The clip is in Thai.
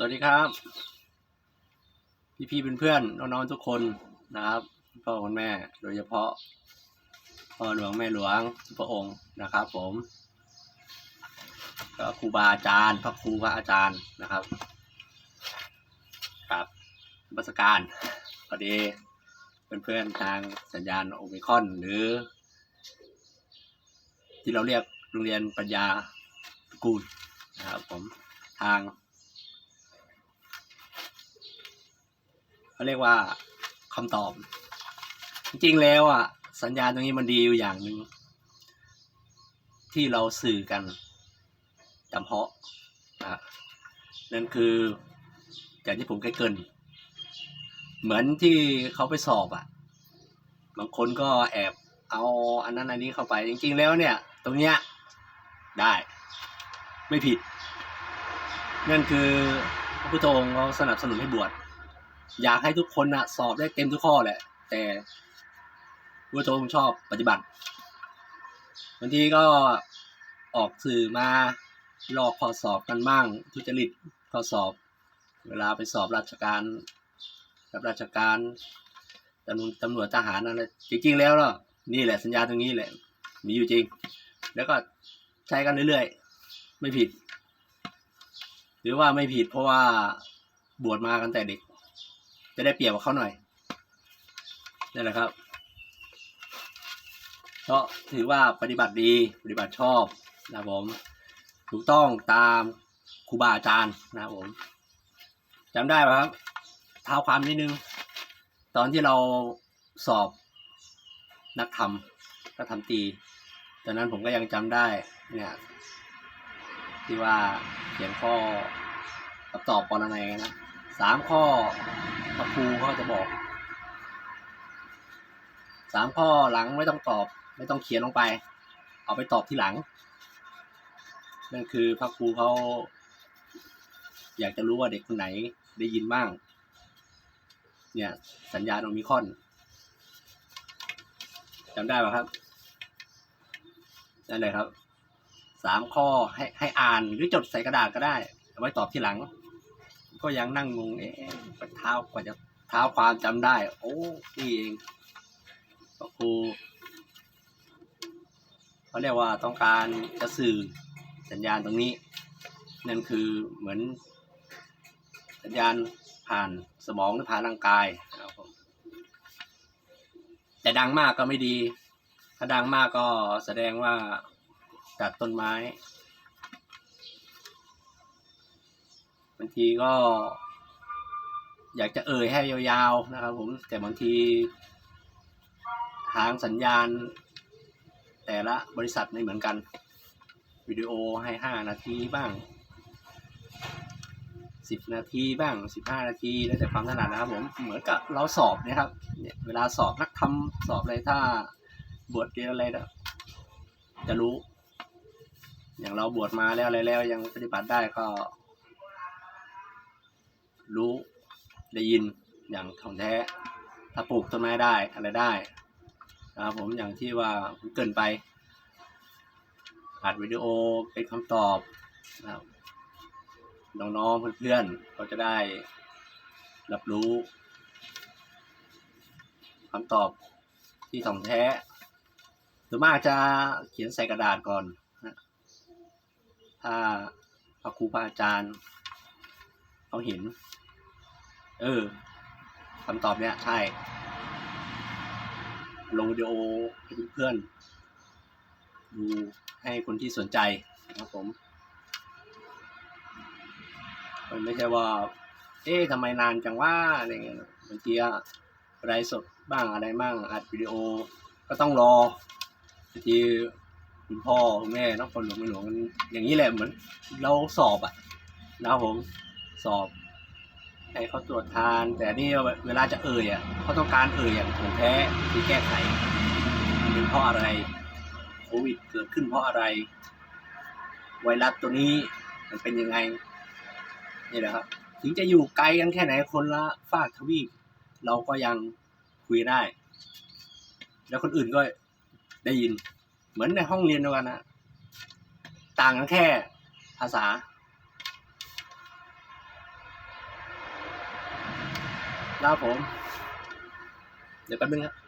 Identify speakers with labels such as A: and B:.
A: สวัสดีครับ พี่พี่ๆเพื่อนๆน้องๆทุกคนนะครับพ่อคุณแม่โดยเฉพาะพ่อหลวงแม่หลวงพระองค์นะครับ ผมก็ครูบาอาจารย์พระครูพระอาจารย์นะครับครับบัสการพอดีเพื่อนๆทางสัญญาณโอมิคอนหรือ ที่เราเรียกโรงเรียนปัญญาตระกูลนะครับผมทาง เขาเรียกว่าคำตอบ จริงๆแล้วอะ สัญญาณตรงนี้มันดีอยู่อย่างหนึ่งที่เราสื่อกันจำเพาะนะนั่นคืออย่างที่ผมเคยเกิน เหมือนที่เขาไปสอบอะ บางคนก็แอบเอาอันนั้นอันนี้เข้าไป จริง ๆ แล้วเนี่ย ตรงเนี้ยได้ ไม่ผิด นั่นคือพระพุทธองค์เขาสนับสนุนให้บวช อยากให้ทุกคนนะสอบได้เต็มทุกข้อแหละ แต่พระโจงชอบปฏิบัติบางทีก็ออกสื่อมาหลอกข้อสอบกันบ้าง ทุจริตข้อสอบ เวลาไปสอบราชการรับราชการตำรวจตำรวจทหารอะไรจริงๆแล้วเนาะนี่แหละสัญญาตรงนี้แหละ มีอยู่จริง แล้วก็ใช้กันเรื่อยๆ ไม่ผิด หรือว่าไม่ผิดเพราะว่าบวชมากันแต่เด็ก จะได้เปรียบกับเขาหน่อยนั่แหละครับเพราะถือว่าปฏิบัติดีปฏิบัติชอบนะผมถูกต้องตามครูบาอาจารย์นะผมจำได้ไหมครับเท้าความนิดนึง ตอนที่เราสอบนักธรรมก็ทำตรีตอนนั้นผมก็ยังจำได้เนี่ยที่ว่าเขียนข้อตอบปรนัยนะสามข้อ พระครูเขาจะบอกสามข้อหลังไม่ต้องตอบ ไม่ต้องเขียนลงไป เอาไปตอบที่หลัง นั่นคือพระครูเขาอยากจะรู้ว่าเด็กคนไหนได้ยินบ้าง เนี่ยสัญญาณโอมิคอนจำได้ป่ะครับนั่นเลยครับสามข้อให้ให้อ่านหรือจดใส่กระดาษก็ได้ เอาไว้ตอบที่หลัง ก็ยังนั่งงงเอ๊ะเท้ากว่าจะเท้าความจำได้ โอ้นี่เองก็ครูเขาเรียกว่าต้องการจะสื่อสัญญาณตรงนี้ นั่นคือเหมือน สัญญาณผ่านสมองหรือผ่านร่างกายครับผมแต่ดังมากก็ไม่ดี ถ้าดังมากก็แสดงว่าตัดต้นไม้ บางทีก็ อยากจะเอ่ยให้ยาวๆนะครับ ผมแต่บางทีทางสัญญาณ แต่ละบริษัทไม่เหมือนกัน วิดีโอให้ห้านาทีบ้างสิบนาทีบ้างสิบห้านาที แล้วแต่ความถนัดนะครับผมเหมือนกับเราสอบนะครับเนี่ยเวลาสอบนักทำสอบอะไรถ้าบวชเรียนอะไรนะจะรู้ อย่างเราบวชมาแล้วอะไรแล้วยังปฏิบัติได้ก็ รู้ได้ยินอย่างถ่องแท้ ถ้าปลูกต้นไม้ได้อะไรได้นะครับผมอย่างที่ว่าผมเกินไปอัดวิดีโอเป็นคำตอบนะครับน้องๆเพื่อนๆก็จะได้รับรู้คำตอบที่ถ่องแท้หรือมากจะเขียนใส่กระดาษก่อนนะถ้าพระครูพระอาจารย์เขาเห็น เออคำตอบเนี้ยใช่ลงวิดีโอให้เพื่อนดูให้คนที่สนใจนะครับผมมันไม่ใช่ว่า เอ๊ะทำไมนานจังว่าอะไรเงี้ยบางทีอะไรสดบ้างอะไรบ้างอัดวิดีโอก็ต้องรอบางทีคุณพ่อคุณแม่น้องคนหลวงไม่หลวงมันอย่างนี้แหละเหมือน เราสอบอะนะครับผมสอบ ให้เขาตรวจทาน แต่นี่เวลาจะเอ่ยอะเขาต้องการเอ่ยอย่างถ่องแท้ที่แก้ไขมันเป็นเพราะอะไรโควิดเกิดขึ้นเพราะอะไร ไวรัสตัวนี้มันเป็นยังไงนี่แหละครับ ถึงจะอยู่ไกลกันแค่ไหนคนละฝากทวีปเราก็ยังคุยได้ แล้วคนอื่นก็ได้ยิน เหมือนในห้องเรียนเดียวกันนะต่างกันแค่ภาษา ครับผม เดี๋ยวแป๊บนึงครับ